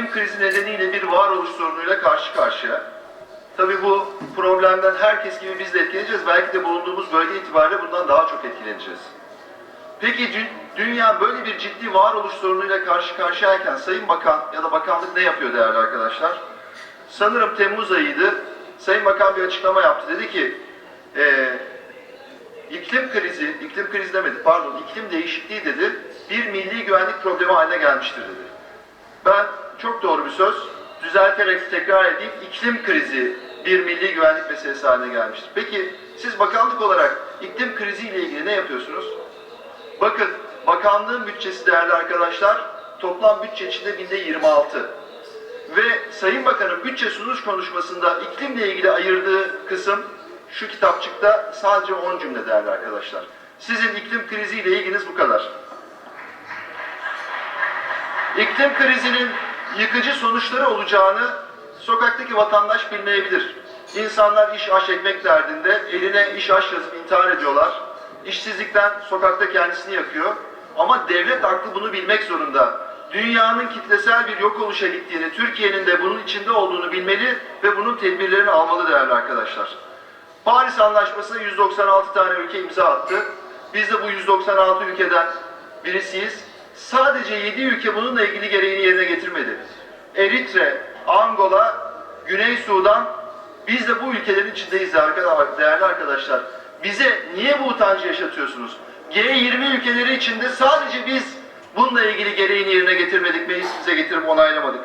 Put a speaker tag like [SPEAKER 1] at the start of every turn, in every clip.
[SPEAKER 1] iklim krizi nedeniyle bir varoluş sorunuyla karşı karşıya. Tabii bu problemden herkes gibi biz de etkileneceğiz. Belki de bulunduğumuz bölge itibariyle bundan daha çok etkileneceğiz. Peki dü- dünya böyle bir ciddi varoluş sorunuyla karşı karşıyayken Sayın Bakan ya da bakanlık ne yapıyor değerli arkadaşlar? Sanırım Temmuz ayıydı. Sayın Bakan bir açıklama yaptı. Dedi ki eee iklim krizi, iklim krizi demedi pardon iklim değişikliği dedi bir milli güvenlik problemi haline gelmiştir dedi. Ben çok doğru bir söz düzelterek tekrar edeyim iklim krizi bir milli güvenlik meselesi haline gelmiştir. Peki siz bakanlık olarak iklim kriziyle ilgili ne yapıyorsunuz? Bakın bakanlığın bütçesi değerli arkadaşlar toplam bütçe içinde binde 26. Ve Sayın Bakan'ın bütçe sunuş konuşmasında iklimle ilgili ayırdığı kısım şu kitapçıkta sadece 10 cümle değerli arkadaşlar. Sizin iklim kriziyle ilginiz bu kadar. İklim krizinin yıkıcı sonuçları olacağını sokaktaki vatandaş bilmeyebilir. İnsanlar iş aş ekmek derdinde eline iş aş yazıp intihar ediyorlar. İşsizlikten sokakta kendisini yakıyor. Ama devlet aklı bunu bilmek zorunda. Dünyanın kitlesel bir yok oluşa gittiğini, Türkiye'nin de bunun içinde olduğunu bilmeli ve bunun tedbirlerini almalı değerli arkadaşlar. Paris Anlaşması'na 196 tane ülke imza attı. Biz de bu 196 ülkeden birisiyiz. Sadece 7 ülke bununla ilgili gereğini yerine getirmedi. Eritre, Angola, Güney Sudan, biz de bu ülkelerin içindeyiz değerli arkadaşlar. Bize niye bu utancı yaşatıyorsunuz? G20 ülkeleri içinde sadece biz bununla ilgili gereğini yerine getirmedik, meclisimize getirip onaylamadık.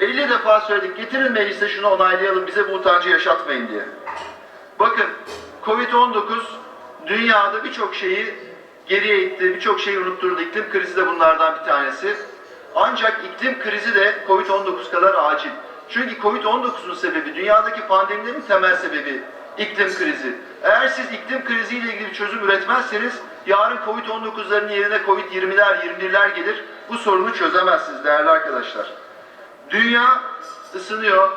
[SPEAKER 1] 50 defa söyledik, getirin meclise şunu onaylayalım, bize bu utancı yaşatmayın diye. Bakın Covid-19 dünyada birçok şeyi geriye itti, birçok şeyi unutturdu. İklim krizi de bunlardan bir tanesi. Ancak iklim krizi de Covid-19 kadar acil. Çünkü Covid-19'un sebebi, dünyadaki pandemilerin temel sebebi iklim krizi. Eğer siz iklim kriziyle ilgili bir çözüm üretmezseniz yarın Covid-19'ların yerine Covid-20'ler, 21'ler gelir. Bu sorunu çözemezsiniz değerli arkadaşlar. Dünya ısınıyor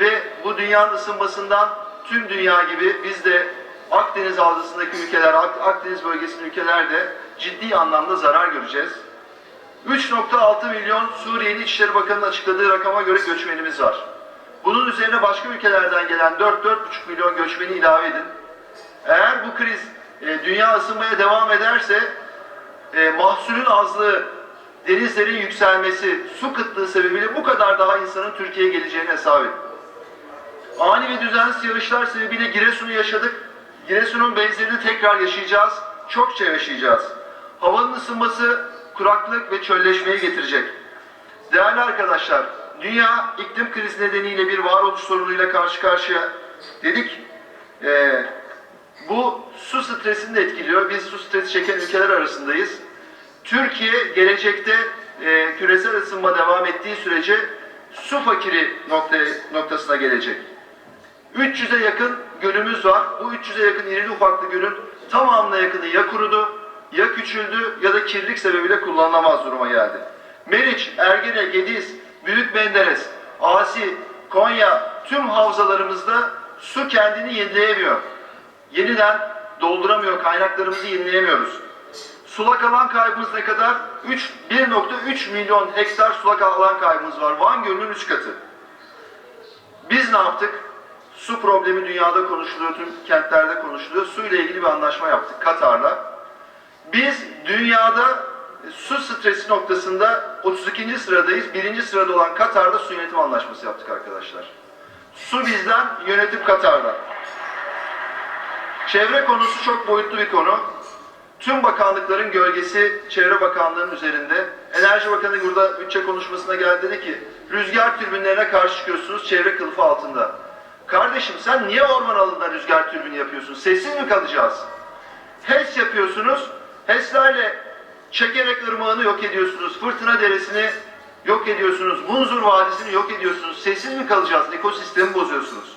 [SPEAKER 1] ve bu dünyanın ısınmasından tüm dünya gibi biz de Akdeniz Havzası'ndaki ülkeler, Ak- Akdeniz bölgesindeki ülkeler de ciddi anlamda zarar göreceğiz. 3.6 milyon Suriyeli İçişleri Bakanı'nın açıkladığı rakama göre göçmenimiz var. Bunun üzerine başka ülkelerden gelen 4-4,5 milyon göçmeni ilave edin. Eğer bu kriz e, dünya ısınmaya devam ederse e, mahsulün azlığı, denizlerin yükselmesi, su kıtlığı sebebiyle bu kadar daha insanın Türkiye'ye geleceğini hesap edin. Ani ve düzensiz yağışlar sebebiyle Giresun'u yaşadık. Giresun'un benzerini tekrar yaşayacağız. Çokça yaşayacağız. Havanın ısınması kuraklık ve çölleşmeyi getirecek. Değerli arkadaşlar, dünya iklim krizi nedeniyle bir varoluş sorunuyla karşı karşıya dedik. Ee, bu su stresini de etkiliyor. Biz su stresi çeken ülkeler arasındayız. Türkiye gelecekte e, küresel ısınma devam ettiği sürece su fakiri noktaya, noktasına gelecek. 300'e yakın gölümüz var. Bu 300'e yakın irili ufaklı gölün tamamına yakını ya kurudu, ya küçüldü ya da kirlilik sebebiyle kullanılamaz duruma geldi. Meriç, Ergene, Gediz, Büyük Menderes, Asi, Konya tüm havzalarımızda su kendini yenileyemiyor. Yeniden dolduramıyor, kaynaklarımızı yenileyemiyoruz. Sulak alan kaybımız ne kadar? 3 1.3 milyon hektar sulak alan kaybımız var. Van Gölü'nün 3 katı. Biz ne yaptık? Su problemi dünyada konuşuluyor, tüm kentlerde konuşuluyor. Su ile ilgili bir anlaşma yaptık Katar'la. Biz dünyada su stresi noktasında 32. sıradayız. Birinci sırada olan Katar'da su yönetim anlaşması yaptık arkadaşlar. Su bizden, yönetim Katar'dan. Çevre konusu çok boyutlu bir konu. Tüm bakanlıkların gölgesi Çevre Bakanlığı'nın üzerinde. Enerji Bakanı burada bütçe konuşmasına geldi dedi ki rüzgar türbinlerine karşı çıkıyorsunuz çevre kılıfı altında. Kardeşim sen niye orman alanında rüzgar türbini yapıyorsun? Sessiz mi kalacağız? HES yapıyorsunuz. HES'lerle çekerek ırmağını yok ediyorsunuz. Fırtına deresini yok ediyorsunuz. Munzur Vadisi'ni yok ediyorsunuz. Sessiz mi kalacağız? Ekosistemi bozuyorsunuz.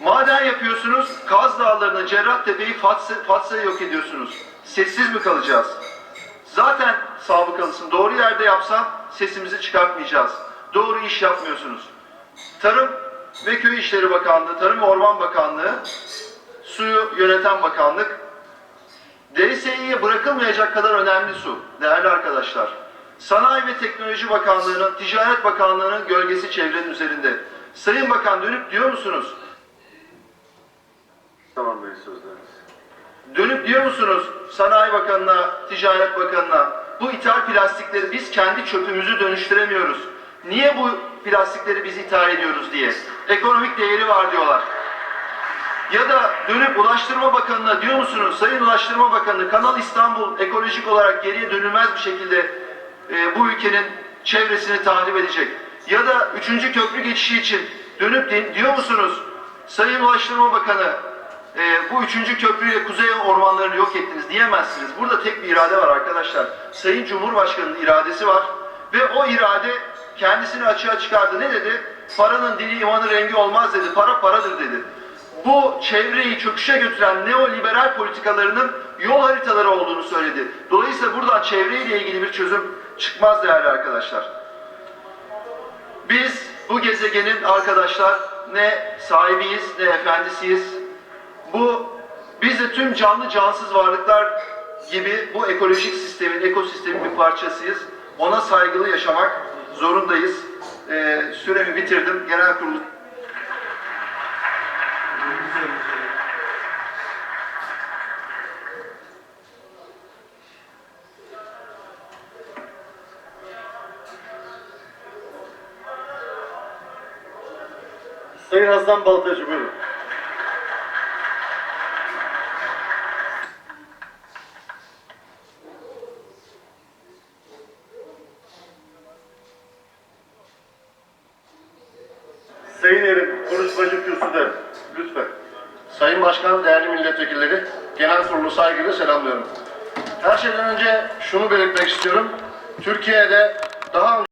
[SPEAKER 1] Maden yapıyorsunuz, Kaz Dağları'nı, Cerrahtepe'yi, Fatsa, Fatsa'yı yok ediyorsunuz. Sessiz mi kalacağız? Zaten sabıkalısın. Doğru yerde yapsan sesimizi çıkartmayacağız. Doğru iş yapmıyorsunuz. Tarım ve Köy İşleri Bakanlığı, Tarım ve Orman Bakanlığı, Suyu Yöneten Bakanlık, DSİ'ye bırakılmayacak kadar önemli su. Değerli arkadaşlar, Sanayi ve Teknoloji Bakanlığı'nın, Ticaret Bakanlığı'nın gölgesi çevrenin üzerinde. Sayın Bakan dönüp diyor musunuz?
[SPEAKER 2] Tamam Bey sözleriniz.
[SPEAKER 1] Dönüp diyor musunuz Sanayi Bakanı'na, Ticaret Bakanı'na bu ithal plastikleri biz kendi çöpümüzü dönüştüremiyoruz. Niye bu plastikleri biz ithal ediyoruz diye. Ekonomik değeri var diyorlar. Ya da dönüp Ulaştırma Bakanı'na diyor musunuz Sayın Ulaştırma Bakanı Kanal İstanbul ekolojik olarak geriye dönülmez bir şekilde e, bu ülkenin çevresini tahrip edecek. Ya da 3. köprü geçişi için dönüp di- diyor musunuz Sayın Ulaştırma Bakanı e, bu üçüncü köprüyle kuzey ormanlarını yok ettiniz diyemezsiniz. Burada tek bir irade var arkadaşlar. Sayın Cumhurbaşkanı'nın iradesi var ve o irade kendisini açığa çıkardı. Ne dedi? Paranın dili imanı rengi olmaz dedi. Para paradır dedi. Bu çevreyi çöküşe götüren neoliberal politikalarının yol haritaları olduğunu söyledi. Dolayısıyla buradan çevreyle ilgili bir çözüm çıkmaz değerli arkadaşlar. Biz bu gezegenin arkadaşlar ne sahibiyiz ne efendisiyiz. Bu biz de tüm canlı cansız varlıklar gibi bu ekolojik sistemin, ekosistemin bir parçasıyız. Ona saygılı yaşamak zorundayız. Ee, süremi bitirdim. Genel kurulu
[SPEAKER 2] Sayın Hasan Baltacı buyurun. Sayın Erim, konuşmacı kürsüde. Lütfen.
[SPEAKER 3] Sayın Başkan, değerli milletvekilleri, genel kurulu saygıyla selamlıyorum. Her şeyden önce şunu belirtmek istiyorum. Türkiye'de daha